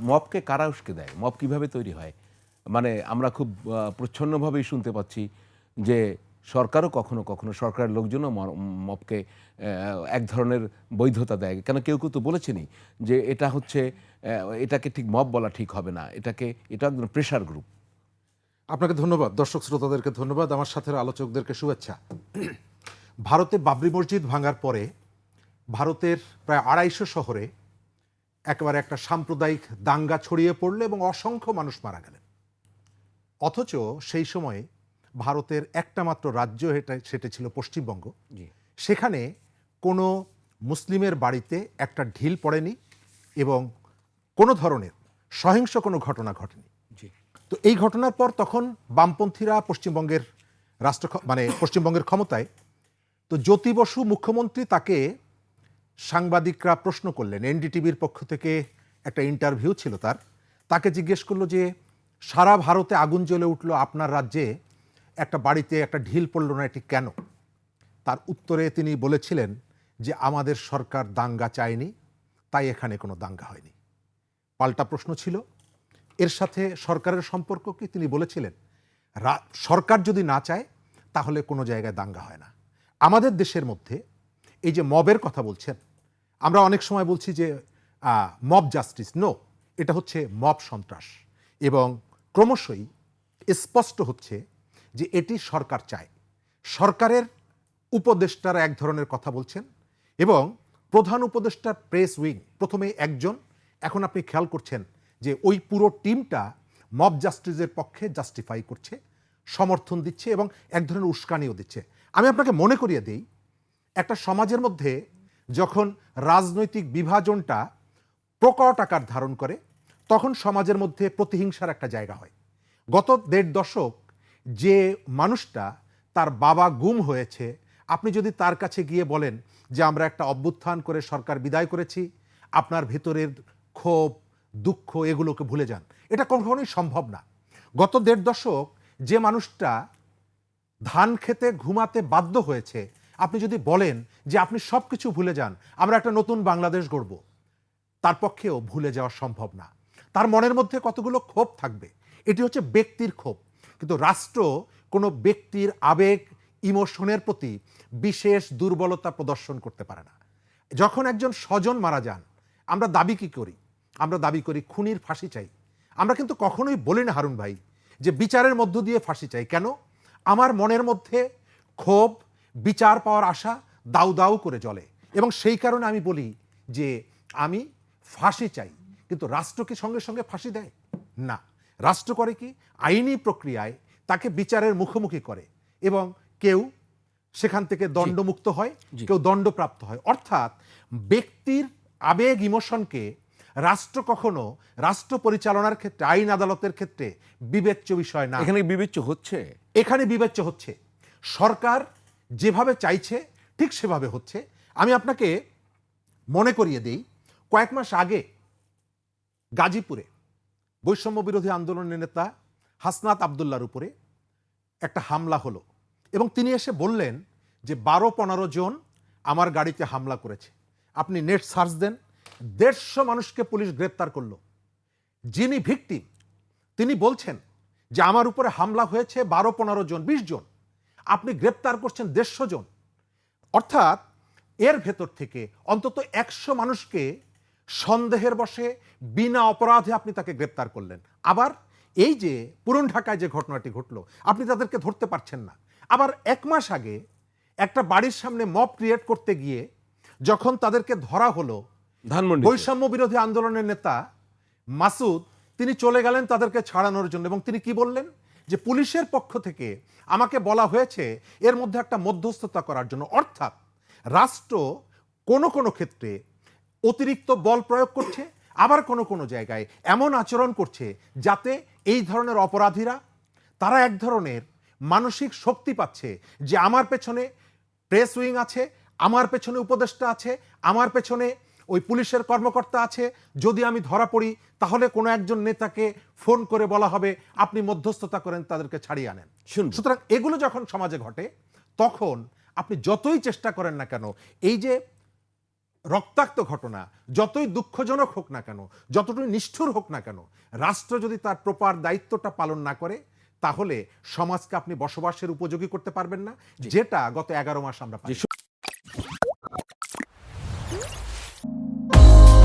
মবকে কারা উস্কে দেয়? মব কীভাবে তৈরি হয়? মানে আমরা খুব প্রচ্ছন্নভাবেই শুনতে পাচ্ছি যে সরকারও কখনো কখনো, সরকারের লোকজনও ম- মবকে এক ধরনের বৈধতা দেয়। কেন কেউ কেউ তো বলেছেনই যে এটা হচ্ছে এটাকে ঠিক মপ বলা ঠিক হবে না। এটাকে, এটা একদম প্রেশার গ্রুপ আপনাকে ধন্যবাদ। দর্শক শ্রোতাদেরকে ধন্যবাদ। আমার সাথে আলোচকদেরকে শুভেচ্ছা। ভারতে বাবরি মসজিদ ভাঙার পরে ভারতের প্রায় আড়াইশো শহরে একেবারে একটা সাম্প্রদায়িক দাঙ্গা ছড়িয়ে পড়ল এবং অসংখ্য মানুষ মারা গেলেন। অথচ সেই সময়ে ভারতের একটা মাত্র রাজ্য সেটা ছিল পশ্চিমবঙ্গ। সেখানে কোনো মুসলিমের বাড়িতে একটা ঢিল পড়েনি এবং কোনো ধরনের সহিংস কোনো ঘটনা ঘটেনি। তো এই ঘটনার পর তখন বামপন্থীরা পশ্চিমবঙ্গের রাষ্ট্র মানে পশ্চিমবঙ্গের ক্ষমতায় তো জ্যোতি বসু মুখ্যমন্ত্রী তাকে সাংবাদিকরা প্রশ্ন করলেন। এনডিটিভির পক্ষ থেকে একটা ইন্টারভিউ ছিল তার। তাকে জিজ্ঞেস করল যে, সারা ভারতে আগুন জ্বলে উঠল আপনার রাজ্যে, একটা বাড়িতে একটা ঢিল পড়ল না, এটি কেন? তার উত্তরে তিনি বলেছিলেন যে, আমাদের সরকার দাঙ্গা চায়নি, তাই এখানে কোনো দাঙ্গা হয়নি। পাল্টা প্রশ্ন ছিল। এর সাথে সরকারের সম্পর্ক কি? তিনি বলেছিলেন সরকার যদি না চায়, তাহলে কোনো জায়গায় দাঙ্গা হয় না। আমাদের দেশের মধ্যে এই যে মবের কথা বলছেন আমরা অনেক সময় বলছি যে মব জাস্টিস নো এটা হচ্ছে মব সন্ত্রাস। এবং ক্রমশই স্পষ্ট হচ্ছে যে এটি সরকার চায়। সরকারের উপদেষ্টারা এক ধরনের কথা বলছেন এবং প্রধান উপদেষ্টার প্রেস উইং প্রথমে একজন, এখন আপনি খেয়াল করছেন যে ওই পুরো টিমটা মব জাস্টিসের পক্ষে জাস্টিফাই করছে, সমর্থন দিচ্ছে এবং এক ধরনের উস্কানিও দিচ্ছে। আমি আপনাকে মনে করিয়ে দিই, একটা সমাজের মধ্যে যখন রাজনৈতিক বিভাজনটা প্রকট আকার ধারণ করে, তখন সমাজের মধ্যে প্রতিহিংসার একটা জায়গা হয়। গত দেড় দশক যে মানুষটা তার বাবা গুম হয়েছে, আপনি যদি তার কাছে গিয়ে বলেন যে, আমরা একটা অভ্যুত্থান করে সরকার বিদায় করেছি, আপনার ভেতরের ক্ষোভ, দুঃখ এগুলোকে ভুলে যান। এটা কখনোই সম্ভব না। গত দেড় দশক যে মানুষটা ধান খেতে, ঘুমাতে বাধ্য হয়েছে আপনি যদি বলেন যে আপনি সব কিছু ভুলে যান, আমরা একটা নতুন বাংলাদেশ গড়ব। তার পক্ষেও ভুলে যাওয়া সম্ভব না। তার মনের মধ্যে কতগুলো ক্ষোভ থাকবে, এটি হচ্ছে ব্যক্তির ক্ষোভ। কিন্তু রাষ্ট্র কোনো ব্যক্তির আবেগ, ইমোশনের প্রতি বিশেষ দুর্বলতা প্রদর্শন করতে পারে না। যখন একজন স্বজন মারা যান, আমরা দাবি কি করি? আমরা দাবি করি, খুনির ফাঁসি চাই। আমরা কিন্তু কখনোই বলি না, হারুন ভাই, যে বিচারের মধ্য দিয়ে ফাঁসি চাই। কেন? আমার মনের মধ্যে ক্ষোভ বিচার পাওয়ার আশা দাউ দাউ করে জ্বলে। এবং সেই কারণে আমি বলি যে আমি ফাঁসি চাই কিন্তু রাষ্ট্র কি সঙ্গে সঙ্গে ফাঁসি দেয়? না। রাষ্ট্র করে কি? আইনি প্রক্রিয়ায় তাকে বিচারের মুখোমুখি করে এবং কেউ সেখান থেকে দণ্ডমুক্ত হয় কেউ দণ্ডপ্রাপ্ত হয়। অর্থাৎ ব্যক্তির আবেগ ইমোশনকে রাষ্ট্র কখনো রাষ্ট্র পরিচালনার ক্ষেত্রে আইন আদালতের ক্ষেত্রে বিবেচ্য বিষয় না। এখানে বিবেচ্য হচ্ছে? এখানে বিবেচ্য হচ্ছে। সরকার যেভাবে চাইছে, ঠিক সেভাবে হচ্ছে। আমি আপনাকে মনে করিয়ে দিই, কয়েক মাস আগে গাজীপুরে বৈষম্য বিরোধী আন্দোলনের নেতা হাসনাত আবদুল্লার উপরে একটা হামলা হলো এবং তিনি এসে বললেন যে বারো পনেরো জন আমার গাড়িতে হামলা করেছে। আপনি নেট সার্চ দেন, দেড়শো মানুষকে পুলিশ গ্রেপ্তার করল। যিনি ভিকটিম, তিনি বলছেন যে আমার উপরে হামলা হয়েছে বারো পনেরো জন, বিশ জন। আপনি গ্রেপ্তার করছেন দেড়শো জন। অর্থাৎ এর ভেতর থেকে অন্তত একশো মানুষকে সন্দেহের বসে বিনা অপরাধে আপনি তাকে গ্রেপ্তার করলেন। আবার এই যে পুরন ঢাকায় যে ঘটনাটি ঘটলো আপনি তাদেরকে ধরতে পারছেন না। আবার এক মাস আগে একটা বাড়ির সামনে মব ক্রিয়েট করতে গিয়ে যখন তাদেরকে ধরা হলো ধানমন্ডি বৈষম্য বিরোধী আন্দোলনের নেতা মাসুদ তিনি চলে গেলেন তাদেরকে ছাড়ানোর জন্য। এবং তিনি কি বললেন? যে পুলিশের পক্ষ থেকে আমাকে বলা হয়েছে এর মধ্যে একটা মধ্যস্থতা করার জন্য। অর্থাৎ রাষ্ট্র কোনো কোনো ক্ষেত্রে অতিরিক্ত বল প্রয়োগ করছে, আবার কোনো কোনো জায়গায় এমন আচরণ করছে যাতে এই ধরনের অপরাধীরা, তারা এক ধরনের মানসিক শক্তি পাচ্ছে যে আমার পেছনে প্রেস উইং আছে, আমার পেছনে উপদেষ্টা আছে, আমার পেছনে ওই পুলিশের কর্মকর্তা আছে যদি আমি ধরা পড়ি তাহলে কোনো একজন নেতাকে ফোন করে বলা হবে আপনি মধ্যস্থতা করেন তাদেরকে ছাড়িয়ে আনেন। সুতরাং এগুলো যখন সমাজে ঘটে তখন আপনি যতই চেষ্টা করেন না কেন এই যে রক্তাক্ত ঘটনা যতই দুঃখজনক হোক না কেন যতটুকু নিষ্ঠুর হোক না কেন রাষ্ট্র যদি তার প্রপার দায়িত্বটা পালন না করে তাহলে সমাজকে আপনি বসবাসের উপযোগী করতে পারবেন না যেটা গত এগারো মাস আমরা